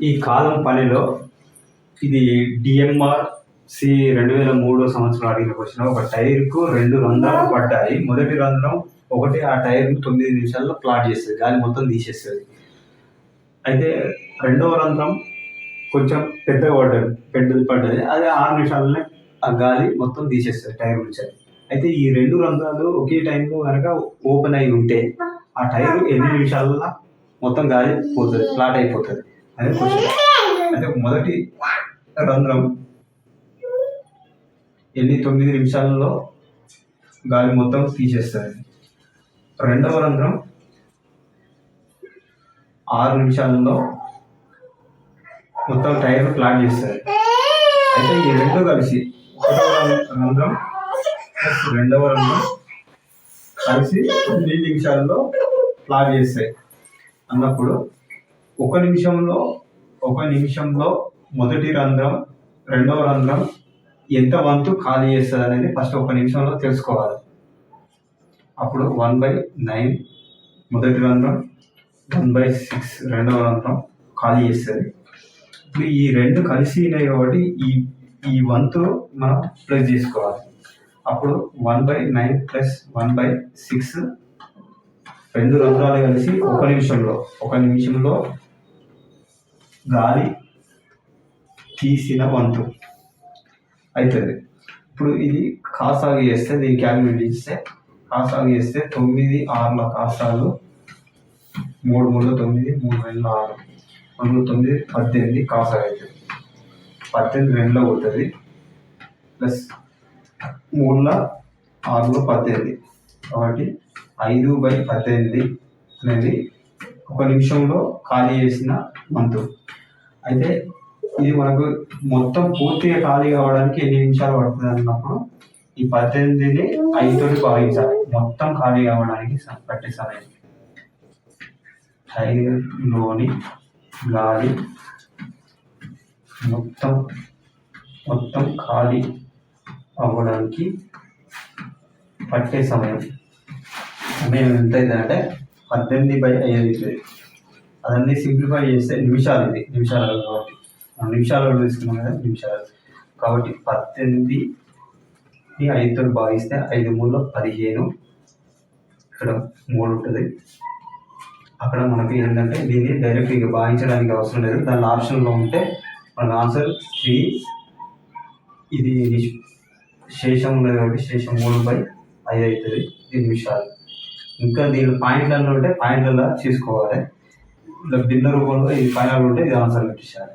ఈ కాలం పనిలో ఇది డిఎంఆర్ సి రెండు వేల మూడో సంవత్సరం అడిగిన క్వశ్చన్ ఒక టైర్కు రెండు రంధ్రాలు పడ్డాయి. మొదటి రంధ్రం ఒకటి ఆ టైర్ తొమ్మిది నిమిషాల్లో ప్లాట్ చేస్తుంది గాలి మొత్తం తీసేస్తుంది అయితే రెండవ రంధ్రం కొంచెం పెద్దగా పడ్డది. పెద్దది పడ్డది. అది ఆరు నిమిషాలనే ఆ గాలి మొత్తం తీసేస్తుంది టైర్ నుంచి అయితే ఈ రెండు రంధ్రాలు ఒకే టైంలో కనుక ఓపెన్ అయి ఉంటే ఆ టైర్ ఎన్ని నిమిషాలలో మొత్తం గాలి పోతుంది ఫ్లాట్ అయిపోతుంది. అదే అయితే మొదటి రంధ్రం. ఎన్ని తొమ్మిది నిమిషాలలో గాలి మొత్తం తీసేస్తుంది? రెండవ రంధ్రం ఆరు నిమిషాలలో మొత్తం టైర్ ప్లాన్ చేస్తారు అయితే ఈ రెండు కలిసి ఒకటవ రంధ్రం రెండవ రంధ్రం కలిసి తొమ్మిది నిమిషాల్లో ప్లాన్ చేస్తాయి అన్నప్పుడు ఒక నిమిషంలో ఒక నిమిషంలో మొదటి రంధ్రం రెండవ రంధ్రం ఎంత వంతు ఖాళీ చేస్తుంది అనేది ఫస్ట్ ఒక నిమిషంలో తెలుసుకోవాలి. అప్పుడు వన్ బై నైన్ మొదటి రంధ్రం వన్ బై సిక్స్ రెండవ రంధ్రం ఖాళీ చేస్తుంది. ఇప్పుడు ఈ రెండు కలిసి ఉన్నాయి కాబట్టి ఈ ఈ వంతు మనం ప్లస్ చేసుకోవాలి. అప్పుడు one by nine plus one by six రెండు రంధ్రాలు కలిసి ఒక నిమిషంలో ఒక నిమిషంలో గాలి తీసిన వంతు అవుతుంది ఇప్పుడు ఇది కాసాగు చేస్తే దీన్ని క్యాలిక్యులేట్ చేస్తే కాసాగు చేస్తే తొమ్మిది ఆరుల కాసాలు మూడు మూడు తొమ్మిది మూడు రెండు ఆరు. రెండు తొమ్మిది పద్దెనిమిది కాసాగు అవుతుంది పద్దెనిమిది రెండులో పోతుంది ప్లస్ మూడుల ఆరులో పద్దెనిమిది. కాబట్టి ఐదు బై పద్దెనిమిది అనేది ఒక నిమిషంలో ఖాళీ చేసిన మంతు. అయితే ఇది మనకు మొత్తం పూర్తిగా ఖాళీ కావడానికి ఎన్ని నిమిషాలు పడుతుంది అన్నప్పుడు ఈ పద్దెనిమిదిని ఐదుతో భావించాలి మొత్తం ఖాళీ కావడానికి పట్టే సమయం. టైర్లోని గాలి మొత్తం మొత్తం ఖాళీ అవ్వడానికి పట్టే సమయం. సమయం ఎంత అంటే పద్దెనిమిది బై ఐదు అవుతుంది అదన్నీ సింప్లిఫై చేస్తే నిమిషాలు ఇది నిమిషాలు కాబట్టి. మనం నిమిషాలు తీసుకున్నాం కదా నిమిషాలు. కాబట్టి పద్దెనిమిది ఐదుతో భాగిస్తే ఐదు మూడు పదిహేను. ఇక్కడ మూడు ఉంటుంది. అక్కడ మనకి ఏంటంటే దీన్ని డైరెక్ట్ ఇక భావించడానికి అవసరం లేదు. దాని ఆప్షన్లో ఉంటే మన ఆన్సర్ త్రీ ఇది శేషం ఉన్నది కాబట్టి శేషం మూడు బై ఐదు అవుతుంది. ఇది నిమిషాలు. ఇంకా దీని పాయింట్లలో ఉంటే పాయింట్లలో తీసుకోవాలి ఇట్లా భిన్న రూపంలో ఇది ఫైనల్ ఉంటే ఇది ఆన్సర్ పెట్టించాలి.